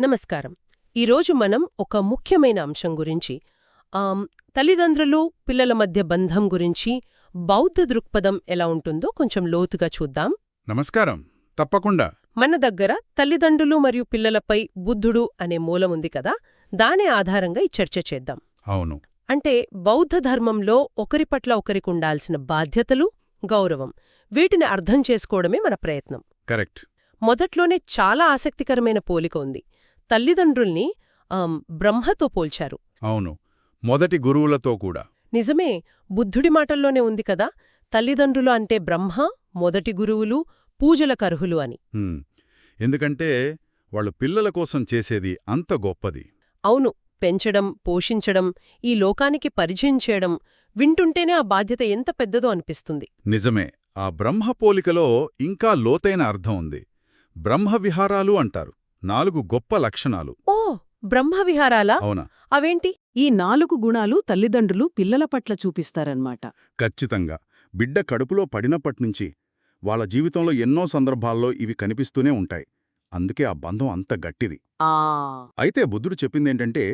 నమస్కారం. ఈరోజు మనం ఒక ముఖ్యమైన అంశం గురించి తల్లిదండ్రులు పిల్లల మధ్య బంధం గురించి బౌద్ధ దృక్పథం ఎలా ఉంటుందో కొంచెం లోతుగా చూద్దాం. నమస్కారం. తప్పకుండా. మన దగ్గర తల్లిదండ్రులు మరియు పిల్లలపై బుద్ధుడు అనే మూలం ఉంది కదా దాని ఆధారంగా ఈ చర్చ చేద్దాం. అవును. అంటే బౌద్ధ ధర్మంలో ఒకరి పట్ల ఒకరికి ఉండాల్సిన బాధ్యతలు గౌరవం వీటిని అర్థం చేసుకోవడమే మన ప్రయత్నం. కరెక్ట్. మొదట్లోనే చాలా ఆసక్తికరమైన పోలిక ఉంది. తల్లిదండ్రుల్ని బ్రహ్మతో పోల్చారు. అవును. మొదటి గురువులతో కూడా. నిజమే బుద్ధుడి మాటల్లోనే ఉంది కదా తల్లిదండ్రులు అంటే బ్రహ్మ మొదటి గురువులు పూజలకర్హులు అని. హ్మ్. ఎందుకంటే వాళ్ళు పిల్లల కోసం చేసేది అంత గొప్పది. అవును పెంచడం పోషించడం ఈ లోకానికి పరిచయం చేయడం వింటుంటేనే ఆ బాధ్యత ఎంత పెద్దదో అనిపిస్తుంది. నిజమే ఆ బ్రహ్మ పోలికలో ఇంకా లోతైన అర్థం ఉంది. బ్రహ్మ విహారాలు అంటారు. నాలుగు గొప్ప లక్షణాలు. ఓ బ్రహ్మవిహారాలా? అవునా? అవేంటి? ఈ నాలుగు గుణాలు తల్లిదండ్రులు పిల్లల పట్ల చూపిస్తారన్నమాట. ఖచ్చితంగా. బిడ్డ కడుపులో పడినప్పట్నుంచి వాళ్ళ జీవితంలో ఎన్నో సందర్భాల్లో ఇవి కనిపిస్తూనే ఉంటాయి. అందుకే ఆ బంధం అంత గట్టిది. ఆ. అయితే బుద్ధుడు చెప్పిందేంటంటే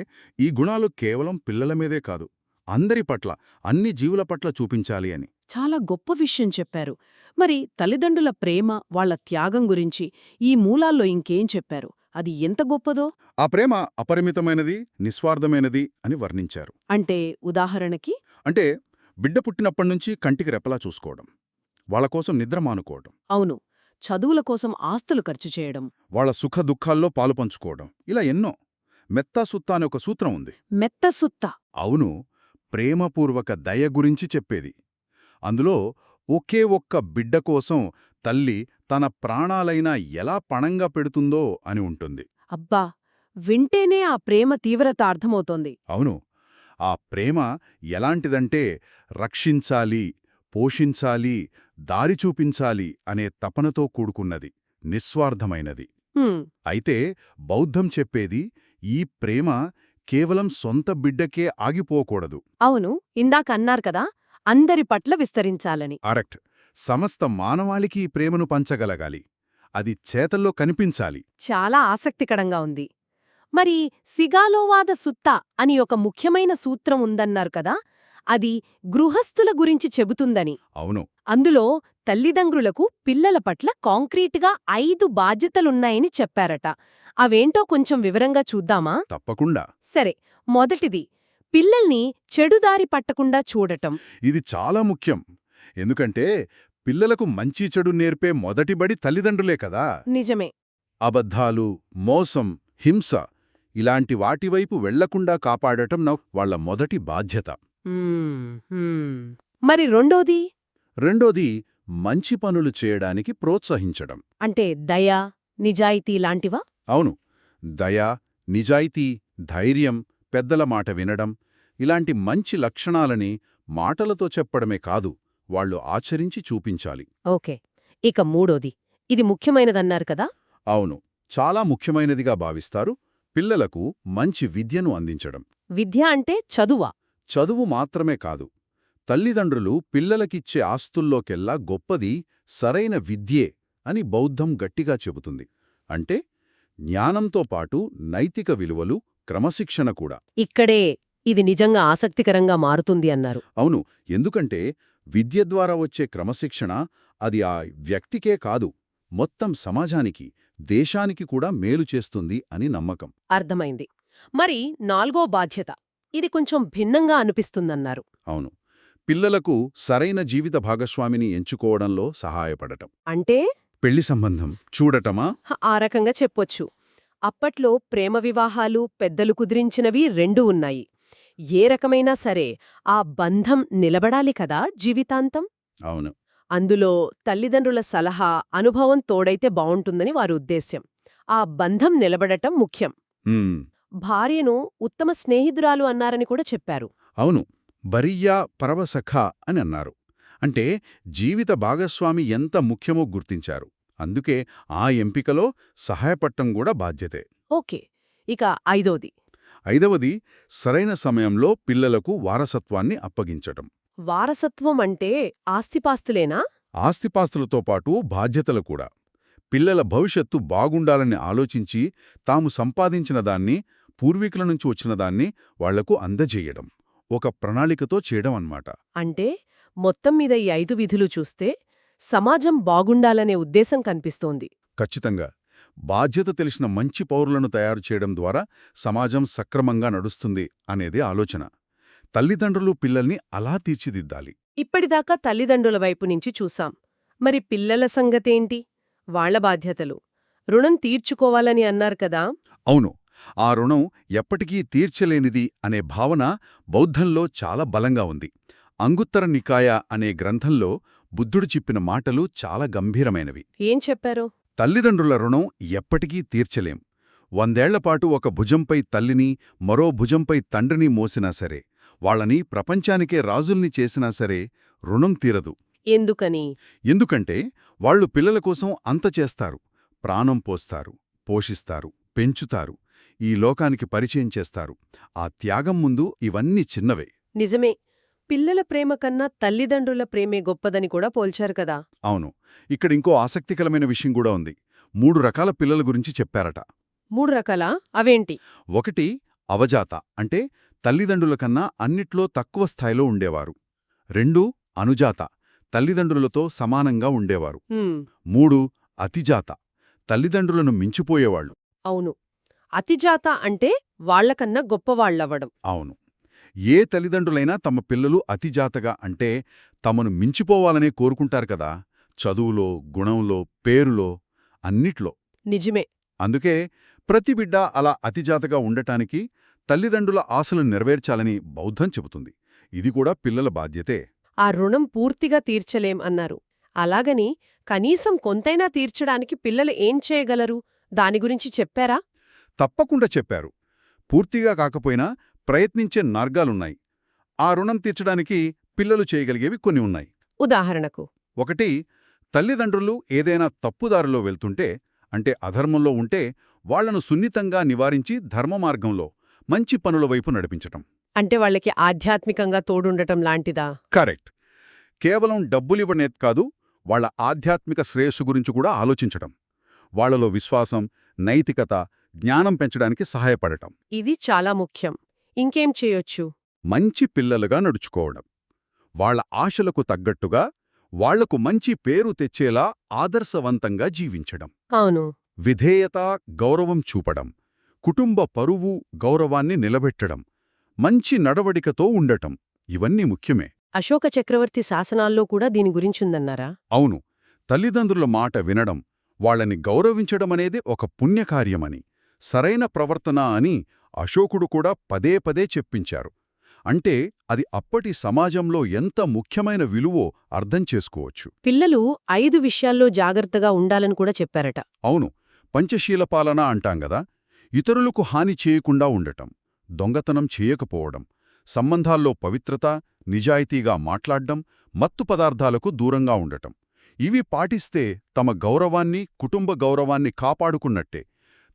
ఈ గుణాలు కేవలం పిల్లల మీదే కాదు అందరి పట్ల అన్ని జీవుల పట్ల చూపించాలి అని. చాలా గొప్ప విషయం చెప్పారు. మరి తల్లిదండ్రుల ప్రేమ వాళ్ళ త్యాగం గురించి ఈ మూలాల్లో ఇంకేం చెప్పారు? అది ఎంత గొప్పదో? ఆ ప్రేమ అపరిమితమైనది నిస్వార్థమైనది అని వర్ణించారు. అంటే ఉదాహరణకి? అంటే బిడ్డ పుట్టినప్పటినుంచి కంటికి రెప్పలా చూసుకోవడం వాళ్ళ కోసం నిద్ర మానుకోవడం అవును. చదువుల కోసం ఆస్తులు ఖర్చు చేయడం. వాళ్ళ సుఖ దుఃఖాల్లో పాలు పంచుకోవడం. ఇలా ఎన్నో. మెత్తా సుత్తా అనే ఒక సూత్రం ఉంది. మెత్తసుత్త అవును. ప్రేమపూర్వక దయ గురించి చెప్పేది. అందులో ఒకే ఒక్క బిడ్డ కోసం తల్లి తన ప్రాణాలైనా ఎలా పణంగా పెడుతుందో అని ఉంటుంది. అబ్బా! వింటేనే ఆ ప్రేమ తీవ్రత అర్థమవుతోంది. అవును. ఆ ప్రేమ ఎలాంటిదంటే రక్షించాలి పోషించాలి దారి చూపించాలి అనే తపనతో కూడుకున్నది నిస్వార్థమైనది. అయితే బౌద్ధం చెప్పేది ఈ ప్రేమ కేవలం సొంత బిడ్డకే ఆగిపోకూడదు. అవును. ఇందాక అన్నారు కదా అందరి పట్ల విస్తరించాలని. అరెక్ట్ సమస్త మానవాళికి ఈ ప్రేమను పంచగలగాలి. అది చేతల్లో కనిపించాలి. చాలా ఆసక్తికరంగా ఉంది. మరి సిగాలోవాద సుత్త అని ఒక ముఖ్యమైన సూత్రం ఉందన్నారు కదా అది గృహస్థుల గురించి చెబుతుందని. అవును. అందులో తల్లిదండ్రులకు పిల్లల పట్ల కాంక్రీట్గా ఐదు బాధ్యతలున్నాయని చెప్పారట. అవేంటో కొంచెం వివరంగా చూద్దామా? తప్పకుండా. సరే మొదటిది పిల్లల్ని చెడుదారి పట్టకుండా చూడటం. ఇది చాలా ముఖ్యం. ఎందుకంటే పిల్లలకు మంచి చెడు నేర్పే మొదటి బడి తల్లిదండ్రులే కదా. నిజమే. అబద్ధాలు మోసం హింస ఇలాంటి వాటివైపు వెళ్ళకుండా కాపాడటం నా వాళ్ళ మొదటి బాధ్యత. మరి రెండోది? రెండోది మంచి పనులు చేయడానికి ప్రోత్సహించడం. అంటే దయ నిజాయితీ లాంటివా? అవును. దయ నిజాయితీ ధైర్యం పెద్దల మాట వినడం ఇలాంటి మంచి లక్షణాలని మాటలతో చెప్పడమే కాదు. వాళ్ళు ఆచరించి చూపించాలి. ఓకే. ఇక మూడోది. ఇది ముఖ్యమైనదన్నారు కదా? అవును. చాలా ముఖ్యమైనదిగా భావిస్తారు పిల్లలకు మంచి విద్యను అందించడం. విద్య అంటే చదువా? చదువు మాత్రమే కాదు. తల్లిదండ్రులు పిల్లలకిచ్చే ఆస్తుల్లోకెల్లా గొప్పది సరైన విద్యే అని బౌద్ధం గట్టిగా చెబుతుంది. అంటే జ్ఞానంతో పాటు నైతిక విలువలు క్రమశిక్షణ కూడా. ఇక్కడే ఇది నిజంగా ఆసక్తికరంగా మారుతుంది అన్నారు. అవును. ఎందుకంటే విద్య ద్వారా వచ్చే క్రమశిక్షణ అది ఆ వ్యక్తికే కాదు మొత్తం సమాజానికి దేశానికి కూడా మేలు చేస్తుంది అని నమ్మకం. అర్థమైంది. మరి నాల్గో బాధ్యత ఇది కొంచెం భిన్నంగా అనిపిస్తుందన్నారు. అవును. పిల్లలకు సరైన జీవిత భాగస్వామిని ఎంచుకోవడంలో సహాయపడటం. అంటే? పెళ్ళి సంబంధం చూడటమా? ఆ రకంగా చెప్పొచ్చు. అప్పట్లో ప్రేమ వివాహాలు పెద్దలు కుదిరించినవి రెండు ఉన్నాయి. ఏ రకమైనా సరే ఆ బంధం నిలబడాలి కదా జీవితాంతం? అవును. అందులో తల్లిదండ్రుల సలహా అనుభవం తోడైతే బావుంటుందని వారి ఉద్దేశ్యం. ఆ బంధం నిలబడటం ముఖ్యం. భార్యను ఉత్తమ స్నేహితురాలు అన్నారని కూడా చెప్పారు. అవును. బరియా పరవసఖ అని అన్నారు. అంటే జీవిత భాగస్వామి ఎంత ముఖ్యమో గుర్తించారు. అందుకే ఆ ఎంపికలో సహాయపడటం కూడా బాధ్యతే. ఓకే. ఇక ఐదోది. ఐదవది సరైన సమయంలో పిల్లలకు వారసత్వాన్ని అప్పగించటం. వారసత్వం అంటే ఆస్తిపాస్తులేనా? ఆస్తిపాస్తులతో పాటు బాధ్యతలు కూడా. పిల్లల భవిష్యత్తు బాగుండాలని ఆలోచించి తాము సంపాదించిన దాన్ని పూర్వీకుల నుంచి వచ్చిన దాన్ని వాళ్ళకు అందజేయడం. ఒక ప్రణాళికతో చేయడం అన్నమాట. అంటే మొత్తం మీద ఈ ఐదు విధులు చూస్తే సమాజం బాగుండాలనే ఉద్దేశం కనిపిస్తోంది. ఖచ్చితంగా. బాధ్యత తెలిసిన మంచి పౌరులను తయారు చేయడం ద్వారా సమాజం సక్రమంగా నడుస్తుంది అనేది ఆలోచన. తల్లిదండ్రులు పిల్లల్ని అలా తీర్చిదిద్దాలి. ఇప్పటిదాకా తల్లిదండ్రుల వైపు నుంచి చూసాం మరి పిల్లల సంగతేంటి? వాళ్ళ బాధ్యతలు. రుణం తీర్చుకోవాలని అన్నారు కదా? అవును. ఆ రుణం ఎప్పటికీ తీర్చలేనిది అనే భావన బౌద్ధంలో చాలా బలంగా ఉంది. అంగుత్తర నికాయ అనే గ్రంథంలో బుద్ధుడు చెప్పిన మాటలు చాలా గంభీరమైనవి. ఏం చెప్పారు? తల్లిదండ్రుల రుణం ఎప్పటికీ తీర్చలేం. వందేళ్ళపాటు ఒక భుజంపై తల్లిని మరో భుజంపై తండ్రిని మోసినా సరే వాళ్ళని ప్రపంచానికే రాజుల్ని చేసినా సరే రుణం తీరదు. ఎందుకని? ఎందుకంటే వాళ్ళు పిల్లల కోసం అంత చేస్తారు. ప్రాణం పోస్తారు పోషిస్తారు పెంచుతారు ఈ లోకానికి పరిచయం చేస్తారు. ఆ త్యాగం ముందు ఇవన్నీ చిన్నవే. నిజమే. పిల్లల ప్రేమ కన్నా తల్లిదండ్రుల ప్రేమే గొప్పదని కూడా పోల్చారు కదా. అవును. ఇక్కడ ఇంకో ఆసక్తికరమైన విషయం కూడా ఉంది. మూడు రకాల పిల్లల గురించి చెప్పారట. మూడు రకాలా? అవేంటి? ఒకటి అవజాత అంటే తల్లిదండ్రుల కన్నా అన్నిట్లో తక్కువ స్థాయిలో ఉండేవారు. రెండు అనుజాత తల్లిదండ్రులతో సమానంగా ఉండేవారు. మూడు అతిజాత తల్లిదండ్రులను మించిపోయేవాళ్ళు అవును. అతిజాత అంటే వాళ్ళకన్నా గొప్పవాళ్ళవ్వడం అవును. ఏ తల్లిదండ్రులైనా తమ పిల్లలు అతిజాతగా అంటే తమను మించిపోవాలనే కోరుకుంటారు కదా. చదువులో గుణంలో పేరులో అన్నిట్లో. నిజమే. అందుకే ప్రతి బిడ్డ అలా అతిజాతగా ఉండటానికి తల్లిదండ్రుల ఆశలు నెరవేర్చాలని బౌద్ధం చెబుతుంది. ఇది కూడా పిల్లల బాధ్యతే. ఆ రుణం పూర్తిగా తీర్చలేం అన్నారు. అలాగని కనీసం కొంతైనా తీర్చడానికి పిల్లలు ఏం చేయగలరు? దాని గురించి చెప్పారా? తప్పకుండా చెప్పారు. పూర్తిగా కాకపోయినా ప్రయత్నించే మార్గాలున్నాయి. ఆ రుణం తీర్చడానికి పిల్లలు చేయగలిగేవి కొన్ని ఉన్నాయి. ఉదాహరణకు ఒకటి తల్లిదండ్రులు ఏదైనా తప్పుదారిలో వెళ్తుంటే అంటే అధర్మంలో ఉంటే వాళ్ళను సున్నితంగా నివారించి ధర్మమార్గంలో మంచి పనుల వైపు నడిపించటం. అంటే వాళ్ళకి ఆధ్యాత్మికంగా తోడుండటం లాంటిదా? కరెక్ట్. కేవలం డబ్బులివ్వనేది కాదు వాళ్ళ ఆధ్యాత్మిక శ్రేయస్సు గురించి కూడా ఆలోచించటం. వాళ్ళలో విశ్వాసం నైతికత జ్ఞానం పెంచడానికి సహాయపడటం. ఇది చాలా ముఖ్యం. ఇంకేం చేయొచ్చు? మంచి పిల్లలుగా నడుచుకోవడం. వాళ్ళ ఆశలకు తగ్గట్టుగా వాళ్ళకు మంచి పేరు తెచ్చేలా ఆదర్శవంతంగా జీవించడం. అవును. విధేయత గౌరవం చూపడం. కుటుంబ పరువు గౌరవాన్ని నిలబెట్టడం. మంచి నడవడికతో ఉండటం. ఇవన్నీ ముఖ్యమే. అశోక చక్రవర్తి శాసనాల్లో కూడా దీని గురించుందన్నారా? అవును. తల్లిదండ్రుల మాట వినడం వాళ్ళని గౌరవించడమనేది ఒక పుణ్యకార్యమని సరైన ప్రవర్తన అని అశోకుడు కూడా పదే పదే చెప్పించారు. అంటే అది అప్పటి సమాజంలో ఎంత ముఖ్యమైన విలువో అర్థం చేసుకోవచ్చు. పిల్లలు ఐదు విషయాల్లో జాగ్రత్తగా ఉండాలని కూడా చెప్పారట. అవును పంచశీల పాలన అంటాంగదా ఇతరులకు హాని చేయకుండా ఉండటం దొంగతనం చేయకపోవడం సంబంధాల్లో పవిత్రత నిజాయితీగా మాట్లాడ్డం మత్తు పదార్థాలకు దూరంగా ఉండటం. ఇవి పాటిస్తే తమ గౌరవాన్ని కుటుంబ గౌరవాన్ని కాపాడుకున్నట్టే.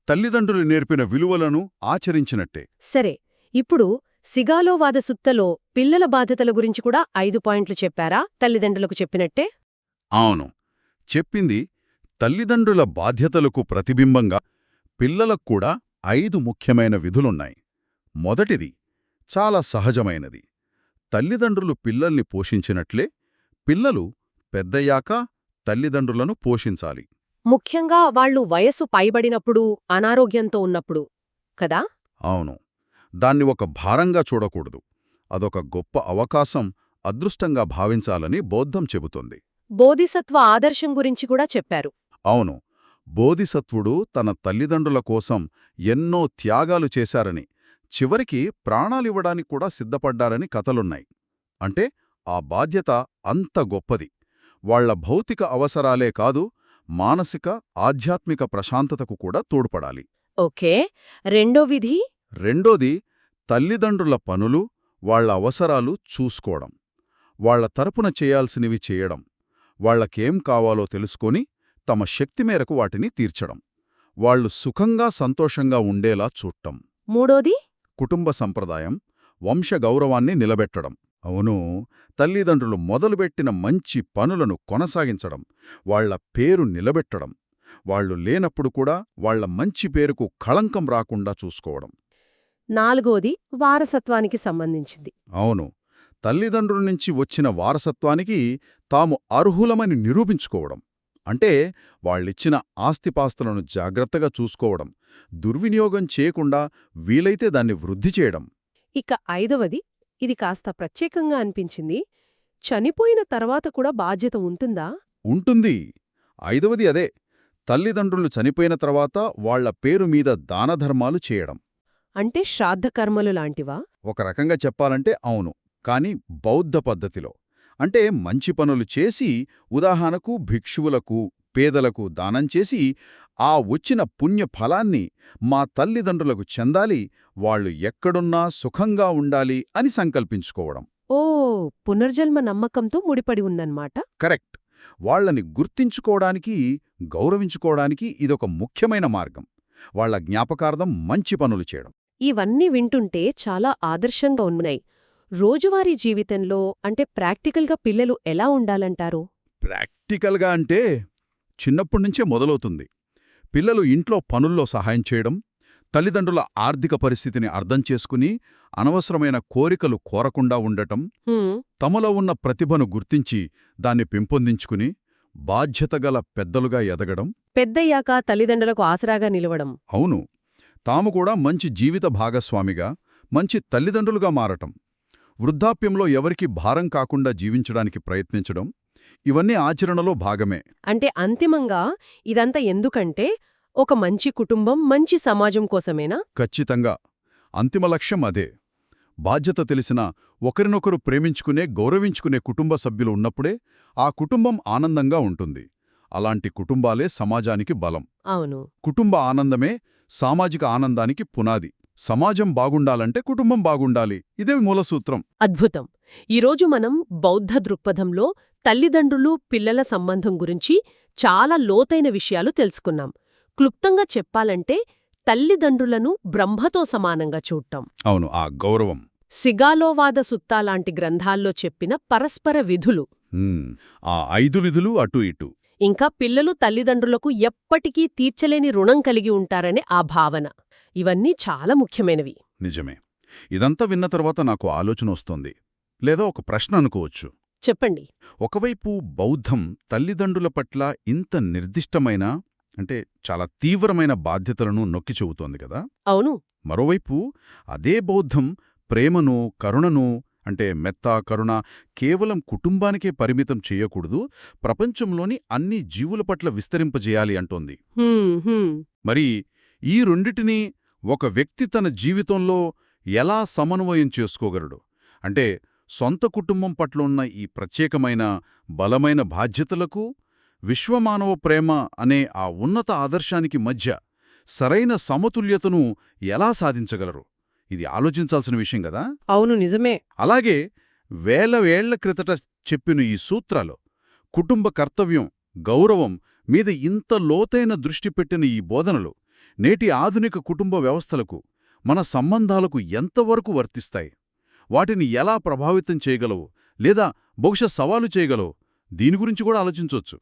తల్లిదండ్రులు నేర్పిన విలువలను ఆచరించినట్టే. సరే ఇప్పుడు సిగాలోవాద సుత్తలో పిల్లల బాధ్యతల గురించి కూడా ఐదు పాయింట్లు చెప్పారా? తల్లిదండ్రులకు చెప్పినట్టే? అవును. చెప్పింది తల్లిదండ్రుల బాధ్యతలకు ప్రతిబింబంగా పిల్లలకు కూడా ఐదు ముఖ్యమైన విధులున్నాయి. మొదటిది చాలా సహజమైనది. తల్లిదండ్రులు పిల్లల్ని పోషించినట్లే పిల్లలు పెద్దయ్యాక తల్లిదండ్రులను పోషించాలి. ముఖ్యంగా వాళ్ళు వయసు పైబడినప్పుడు అనారోగ్యంతో ఉన్నప్పుడు కదా? అవును. దాన్ని ఒక భారంగా చూడకూడదు. అదొక గొప్ప అవకాశం అదృష్టంగా భావించాలని బౌద్ధం చెబుతోంది. బోధిసత్వ ఆదర్శం గురించి కూడా చెప్పారు. అవును. బోధిసత్వుడు తన తల్లిదండ్రుల కోసం ఎన్నో త్యాగాలు చేశారని చివరికి ప్రాణాలివ్వడానికి కూడా సిద్ధపడ్డారని కథలున్నాయి. అంటే ఆ బాధ్యత అంత గొప్పది. వాళ్ళ భౌతిక అవసరాలే కాదు మానసిక ఆధ్యాత్మిక ప్రశాంతతకు కూడా తోడ్పడాలి. ఓకే. రెండో విధి? రెండోది తల్లిదండ్రుల పనులు వాళ్ళ అవసరాలు చూసుకోవడం. వాళ్ళ తరపున చేయాల్సినవి చేయడం. వాళ్ళకేం కావాలో తెలుసుకొని తమ శక్తి మేరకు వాటిని తీర్చడం. వాళ్ళు సుఖంగా సంతోషంగా ఉండేలా చూడటం. మూడోది? కుటుంబ సంప్రదాయం వంశ గౌరవాన్ని నిలబెట్టడం. అవును తల్లిదండ్రులు మొదలుపెట్టిన మంచి పనులను కొనసాగించడం వాళ్ళ పేరు నిలబెట్టడం వాళ్ళు లేనప్పుడు కూడా వాళ్ళ మంచి పేరుకు కళంకం రాకుండా చూసుకోవడం. నాలుగోది వారసత్వానికి సంబంధించింది. అవును తల్లిదండ్రుల నుంచి వచ్చిన వారసత్వానికి తాము అర్హులమని నిరూపించుకోవడం అంటే వాళ్ళిచ్చిన ఆస్తిపాస్తులను జాగ్రత్తగా చూసుకోవడం దుర్వినియోగం చేయకుండా వీలైతే దాన్ని వృద్ధి చేయడం. ఇక ఐదవది ఇది కాస్త ప్రత్యేకంగా అనిపించింది. చనిపోయిన తర్వాత కూడా బాధ్యత ఉంటుందా? ఉంటుంది. ఐదవది అదే. తల్లిదండ్రులు చనిపోయిన తర్వాత వాళ్ళ పేరు మీద దానధర్మాలు చేయడం. అంటే శ్రాద్ధకర్మలు లాంటివా? ఒక రకంగా చెప్పాలంటే అవును. కాని బౌద్ధ పద్ధతిలో. అంటే మంచి పనులు చేసి ఉదాహరణకు భిక్షువులకు పేదలకు దానం చేసి ఆ వచ్చిన పుణ్య ఫలాన్ని మా తల్లిదండ్రులకు చెందాలి వాళ్ళు ఎక్కడున్నా సుఖంగా ఉండాలి అని సంకల్పించుకోవడం. ఓ పునర్జన్మ నమ్మకంతో ముడిపడి ఉందన్నమాట. కరెక్ట్. వాళ్ళని గుర్తించుకోవడానికి గౌరవించుకోవడానికి ఇదొక ముఖ్యమైన మార్గం. వాళ్ళ జ్ఞాపకార్థం మంచి పనులు చేయడం. ఇవన్నీ వింటుంటే చాలా ఆదర్శంగా ఉన్నాయి. రోజువారీ జీవితంలో అంటే ప్రాక్టికల్గా పిల్లలు ఎలా ఉండాలంటారు? ప్రాక్టికల్గా అంటే చిన్నప్పటినుంచే మొదలవుతుంది. పిల్లలు ఇంట్లో పనుల్లో సహాయం చేయడం తల్లిదండ్రుల ఆర్థిక పరిస్థితిని అర్థం చేసుకుని అనవసరమైన కోరికలు కోరకుండా ఉండటం తమలో ఉన్న ప్రతిభను గుర్తించి దాన్ని పెంపొందించుకుని బాధ్యతగల పెద్దలుగా ఎదగడం. పెద్దయ్యాక తల్లిదండ్రులకు ఆసరాగా నిలవడం. అవును. తాము కూడా మంచి జీవిత భాగస్వామిగా మంచి తల్లిదండ్రులుగా మారటం. వృద్ధాప్యంలో ఎవరికి భారం కాకుండా జీవించడానికి ప్రయత్నించడం ఇవన్నీ ఆచరణలో భాగమే. అంటే అంతిమంగా ఇదంతా ఎందుకంటే ఒక మంచి కుటుంబం మంచి సమాజం కోసమేనా? ఖచ్చితంగా. అంతిమ లక్ష్యం అదే. బాధ్యత తెలిసిన ఒకరినొకరు ప్రేమించుకునే గౌరవించుకునే కుటుంబ సభ్యులు ఉన్నప్పుడే ఆ కుటుంబం ఆనందంగా ఉంటుంది. అలాంటి కుటుంబాలే సమాజానికి బలం. అవును. కుటుంబ ఆనందమే సామాజిక ఆనందానికి పునాది. సమాజం బాగుండాలంటే కుటుంబం బాగుండాలి. ఇదే మూలసూత్రం. అద్భుతం. ఈరోజు మనం బౌద్ధ దృక్పథంలో తల్లిదండ్రులు పిల్లల సంబంధం గురించి చాలా లోతైన విషయాలు తెలుసుకున్నాం. క్లుప్తంగా చెప్పాలంటే తల్లిదండ్రులను బ్రహ్మతో సమానంగా చూడటం. అవును ఆ గౌరవం. సిగాలోవాద సుత్తా లాంటి గ్రంథాల్లో చెప్పిన పరస్పర విధులు. ఆ ఐదు విధులు అటు ఇటు. ఇంకా పిల్లలు తల్లిదండ్రులకు ఎప్పటికీ తీర్చలేని రుణం కలిగి ఉంటారనే ఆ భావన. ఇవన్నీ చాలా ముఖ్యమైనవి. నిజమే. ఇదంతా విన్న తర్వాత నాకు ఆలోచన వస్తోంది. లేదా ఒక ప్రశ్న అనుకోవచ్చు. చెప్పండి. ఒకవైపు బౌద్ధం తల్లిదండ్రుల పట్ల ఇంత నిర్దిష్టమైన అంటే చాలా తీవ్రమైన బాధ్యతలను నొక్కి చెబుతోంది కదా? అవును. మరోవైపు అదే బౌద్ధం ప్రేమను కరుణను అంటే మెత్త కరుణ కేవలం కుటుంబానికే పరిమితం చేయకూడదు ప్రపంచంలోని అన్ని జీవుల పట్ల విస్తరింపజేయాలి అంటోంది. మరి ఈ రెండిటినీ ఒక వ్యక్తి తన జీవితంలో ఎలా సమన్వయం చేసుకోగలడు? అంటే సొంత కుటుంబం పట్ల ఉన్న ఈ ప్రత్యేకమైన బలమైన బాధ్యతలకు విశ్వమానవ ప్రేమ అనే ఆ ఉన్నత ఆదర్శానికి మధ్య సరైన సమతుల్యతను ఎలా సాధించగలరు? ఇది ఆలోచించాల్సిన విషయం కదా అవును నిజమే. అలాగే వేల వేళ్ళ క్రితట చెప్పిన ఈ సూత్రాలు కుటుంబ కర్తవ్యం గౌరవం మీద ఇంత లోతైన దృష్టి పెట్టిన ఈ బోధనలు నేటి ఆధునిక కుటుంబ వ్యవస్థలకు మన సంబంధాలకు ఎంతవరకు వర్తిస్తాయి? వాటిని ఎలా ప్రభావితం చేయగలవు? లేదా బహుశా సవాలు చేయగలవు? దీని గురించి కూడా ఆలోచించొచ్చు.